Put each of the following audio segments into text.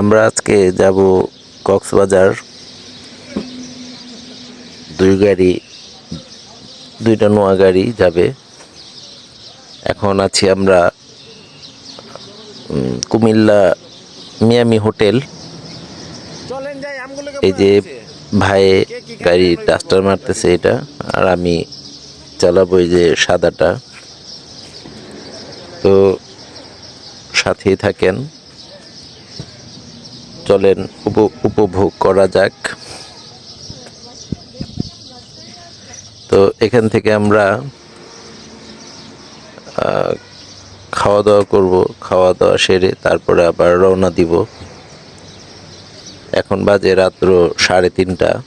আমরা আজকে যাব কক্সবাজার। দুই গাড়ি দুইটা নোয়া গাড়ি যাবে। এখন আছি আমরা কুমিল্লা মিয়ামি হোটেল। এই যে ভাইয়ে গাড়ি ডাস্টার মারতেছে এটা আর আমি চালাবো এই যে সাদাটা। তো সাথেই থাকেন। চলেন, উপ- উপভোগ করা যাক। তো এখান থেকে আমরা খাওয়া দাওয়া করব খাওয়া দাওয়া সেরে তারপরে আবার রওনা দিব। এখন বাজে রাত্র সাড়ে তিনটা।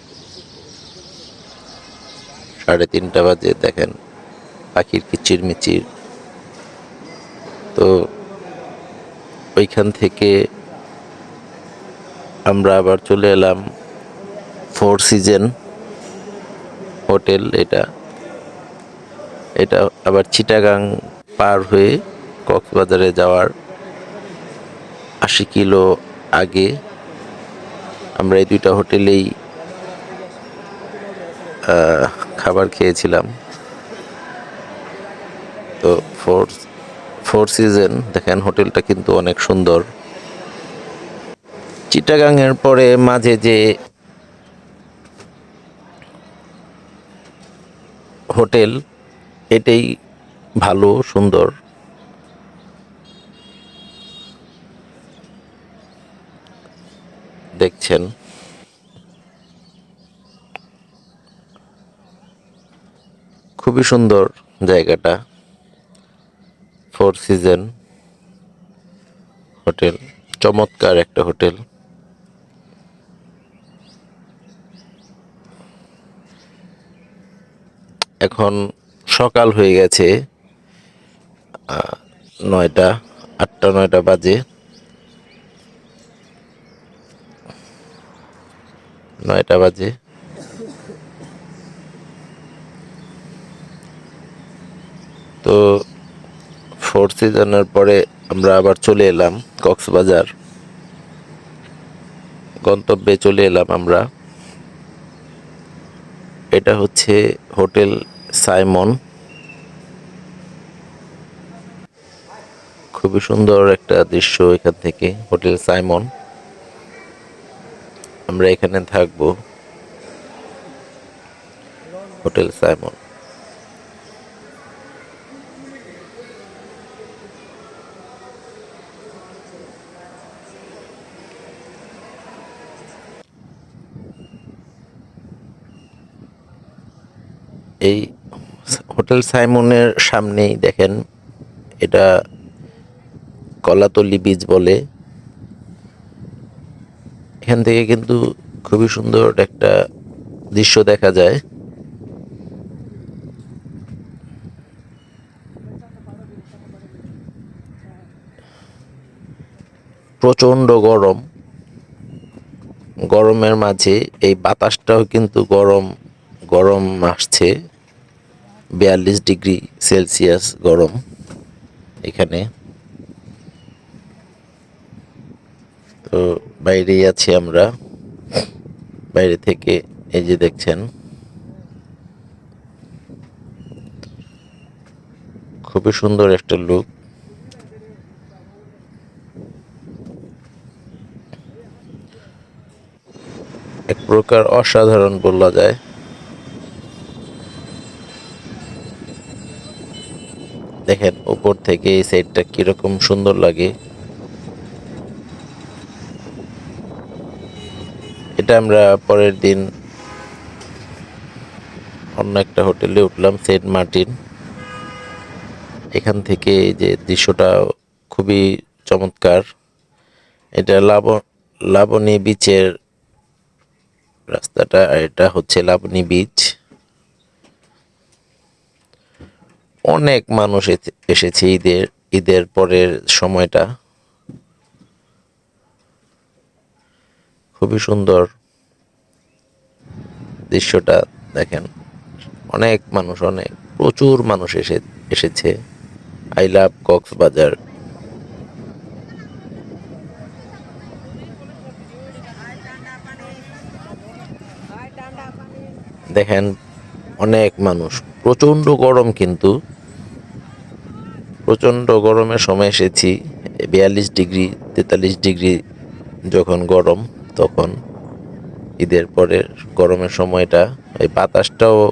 সাড়ে তিনটা বাজে, দেখেন, পাখির কিচির মিচির তো ওইখান থেকে আমরা আবার চলে এলাম ফোর সিজন হোটেল এটা। এটা আবার চিটাগাং পার হয়ে কক্সবাজারে যাওয়ার আশি কিলো আগে আমরা এই দুইটা হোটেলেই খাবার খেয়েছিলাম। তো ফোর ফোর সিজন দেখেন, হোটেলটা কিন্তু অনেক সুন্দর। চিটাগাংয়ের পরে মাঝে যে হোটেল, এটাই ভালো, সুন্দর। দেখছেন। খুবই সুন্দর জায়গাটা। ফোর সিজন হোটেল, চমৎকার একটা হোটেল। এখন সকাল হয়ে গেছে নয়টা, আটটা, নয়টা বাজে। নয়টা বাজে। তো ফোর সিজনের পরে আমরা আবার চলে এলাম কক্সবাজার। গন্তব্যে চলে এলাম আমরা। এটা হচ্ছে হোটেল সাইমন। খুবই সুন্দর একটা দৃশ্য এখান থেকে, হোটেল সাইমন। আমরা এখানে থাকব। হোটেল সাইমন। এই হোটেল সাইমনের সামনেই দেখেন, এটা কলাতলি বীজ বলে। এখান থেকে কিন্তু খুবই সুন্দর একটা দৃশ্য দেখা যায়। প্রচণ্ড গরম। গরমের মাঝে এই বাতাসটাও কিন্তু গরম গরম আসছে। বিয়াল্লিশ ডিগ্রি সেলসিয়াস গরম এখানে। তো বাইরেই আছি আমরা। বাইরে থেকে এই যে দেখছেন, খুবই সুন্দর একটা লুক এক প্রকার অসাধারণ বলা যায়। দেখেন, উপর থেকে এই সাইডটা কীরকম সুন্দর লাগে। এটা আমরা পরের দিন অন্য একটা হোটেলে উঠলাম, সেন্ট মার্টিন। এখান থেকে যে দৃশ্যটা খুবই চমৎকার। এটা লাব, লাবণী বিচের রাস্তাটা, আর এটা হচ্ছে লাবণী বিচ অনেক মানুষ এসেছে ঈদের ঈদের পরের সময়টা। খুবই সুন্দর দৃশ্যটা দেখেন। অনেক মানুষ, অনেক, প্রচুর মানুষ এসে, এসেছে। I love Cox's Bazar. দেখেন অনেক মানুষ। প্রচণ্ড গরম কিন্তু। প্রচণ্ড গরমের সময় এসেছি, বিয়াল্লিশ ডিগ্রি, তেতাল্লিশ ডিগ্রি যখন গরম, তখন ঈদের পরের গরমের সময়টা, এই বাতাসটাও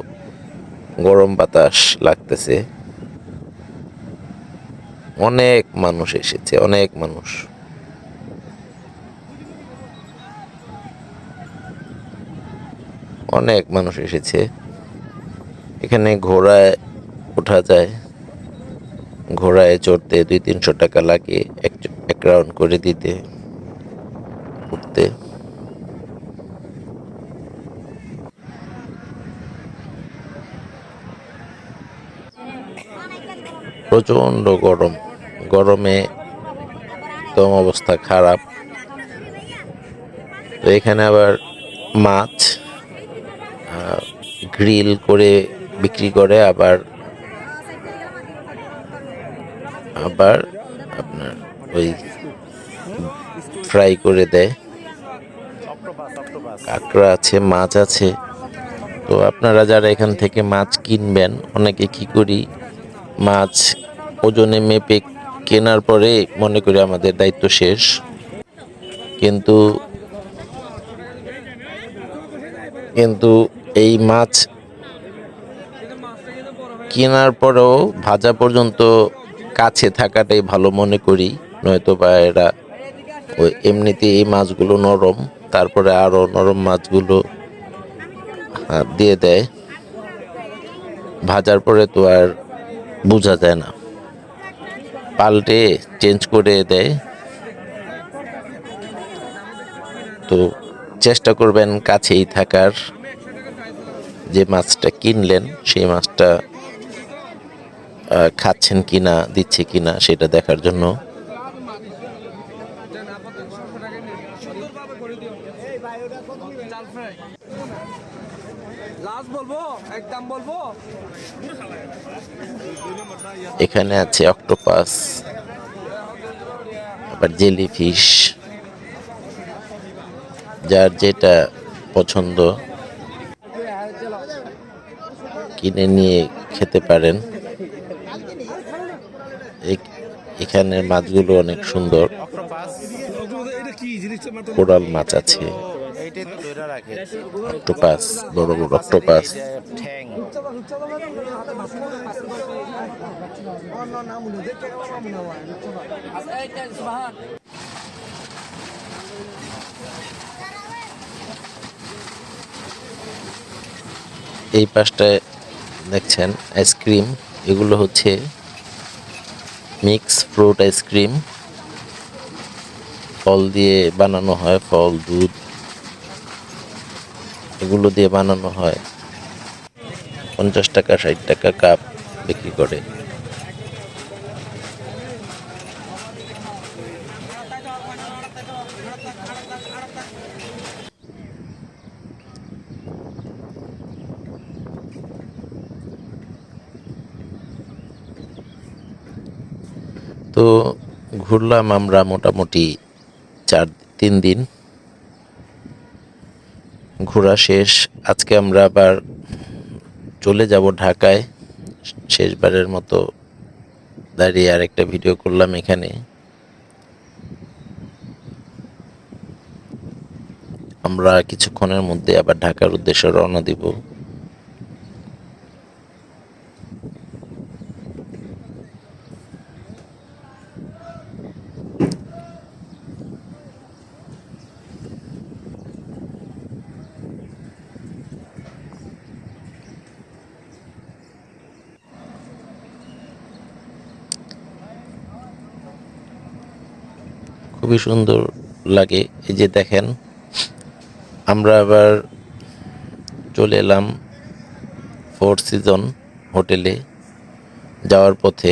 গরম বাতাস লাগতেছে। অনেক মানুষ এসেছে, অনেক মানুষ। অনেক মানুষ এসেছে। এখানে ঘোড়ায় ওঠা যায়। ঘোড়ায় চড়তে দুই তিনশো টাকা লাগে এক এক রাউন্ড করে দিতে, উঠতে। প্রচণ্ড গরম। গরমে একদম অবস্থা খারাপ। তো এখানে আবার মাছ গ্রিল করে বিক্রি করে আবার আবার আপনার ওই ফ্রাই করে দেয়। কাঁকড়া আছে, মাছ আছে। তো আপনারা যারা এখান থেকে মাছ কিনবেন, অনেকে কি করি, মাছ ওজনে মেপে কেনার পরে মনে করি আমাদের দায়িত্ব শেষ। কিন্তু কিন্তু এই মাছ কেনার পরেও ভাজা পর্যন্ত কাছে থাকাটাই ভালো মনে করি। নয়তো বা এরা ওই এমনিতে এই মাছগুলো নরম, তারপরে আরও নরম মাছগুলো দিয়ে দেয়। ভাজার পরে তো আর বোঝা যায় না। পাল্টে চেঞ্জ করে দেয়। তো চেষ্টা করবেন কাছেই থাকার। যে মাছটা কিনলেন, সেই মাছটা খাচ্ছেন কিনা, দিচ্ছে কিনা, সেটা দেখার জন্য। এখানে আছে অক্টোপাস, আবার জেলি ফিশ যার যেটা পছন্দ। কিনে নিয়ে খেতে পারেন। এখানের মাছগুলো অনেক সুন্দর। কোরাল মাছ আছে। অক্টোপাস, বড় বড় অক্টোপাস। এই পাশটায় দেখছেন আইসক্রিম এগুলো হচ্ছে মিক্স ফ্রুট আইসক্রিম ফল দিয়ে বানানো হয়, ফল, দুধ। এগুলো দিয়ে বানানো হয়। পঞ্চাশ টাকা, ষাট টাকা কাপ বিক্রি করে। তো ঘুরলাম আমরা মোটামুটি চার, তিন দিন। ঘোরা শেষ। আজকে আমরা আবার চলে যাব ঢাকায়। শেষবারের মতো দাঁড়িয়ে আর একটা ভিডিও করলাম এখানে। আমরা কিছুক্ষণের মধ্যে আবার ঢাকার উদ্দেশ্যে রওনা দিব। খুবই সুন্দর লাগে। এই যে দেখেন, আমরা আবার চলে এলাম ফোর সিজন হোটেলে যাওয়ার পথে।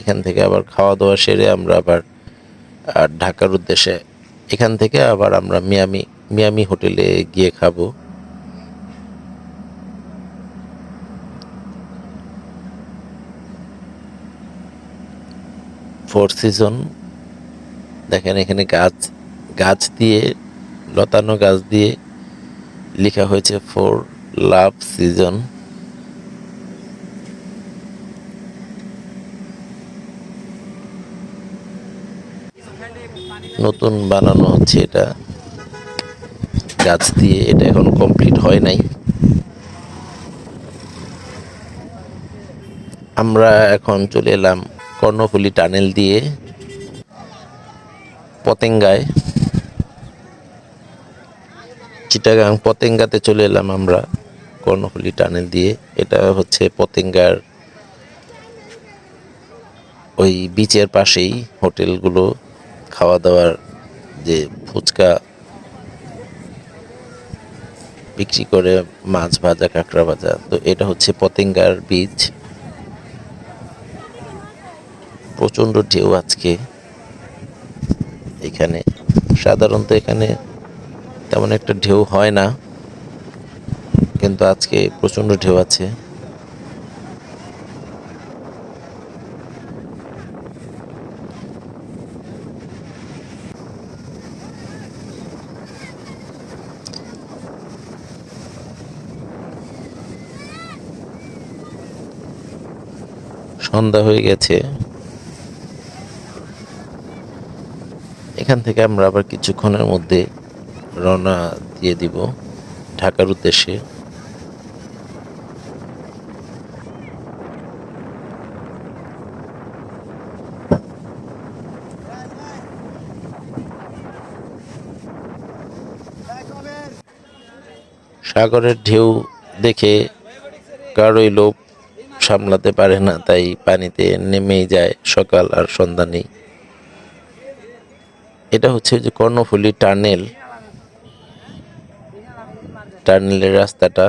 এখান থেকে আবার খাওয়া দাওয়া সেরে আমরা আবার ঢাকার উদ্দেশ্যে এখান থেকে আবার আমরা মিয়ামি মিয়ামি হোটেলে গিয়ে খাব। ফোর সিজন দেখেন এখানে গাছ গাছ দিয়ে, লতানো গাছ দিয়ে লেখা হয়েছে ফোর লাভ সিজন নতুন বানানো হচ্ছে এটা। গাছ দিয়ে এটা এখন কমপ্লিট হয় নাই। আমরা এখন চলে এলাম কর্ণফুলী টানেল দিয়ে। পতেঙ্গায়। চিটাগাং পতেঙ্গাতে চলে এলাম আমরা কর্ণফুলী টানেল দিয়ে। এটা হচ্ছে পতেঙ্গার ওই বিচের পাশেই হোটেলগুলো খাওয়া দাওয়ার যে ফুচকা বিক্রি করে মাছ ভাজা, কাঁকড়া ভাজা। তো এটা হচ্ছে পতেঙ্গার বীজ প্রচণ্ড ঢেউ আজকে। এখানে, সাধারণত এখানে তেমন একটা ঢেউ হয় না, কিন্তু আজকে প্রচণ্ড ঢেউ আছে। সন্ধ্যা হয়ে গেছে। এখান থেকে আমরা আবার কিছুক্ষণের মধ্যে রওনা দিয়ে দিব ঢাকার উদ্দেশ্যে। সাগরের ঢেউ দেখে কারোই লোভ সামলাতে পারে না, তাই পানিতে নেমেই যায় সকাল আর সন্ধ্যা নেই। এটা হচ্ছে যে কর্ণফুলী টানেল। টানেলের রাস্তাটা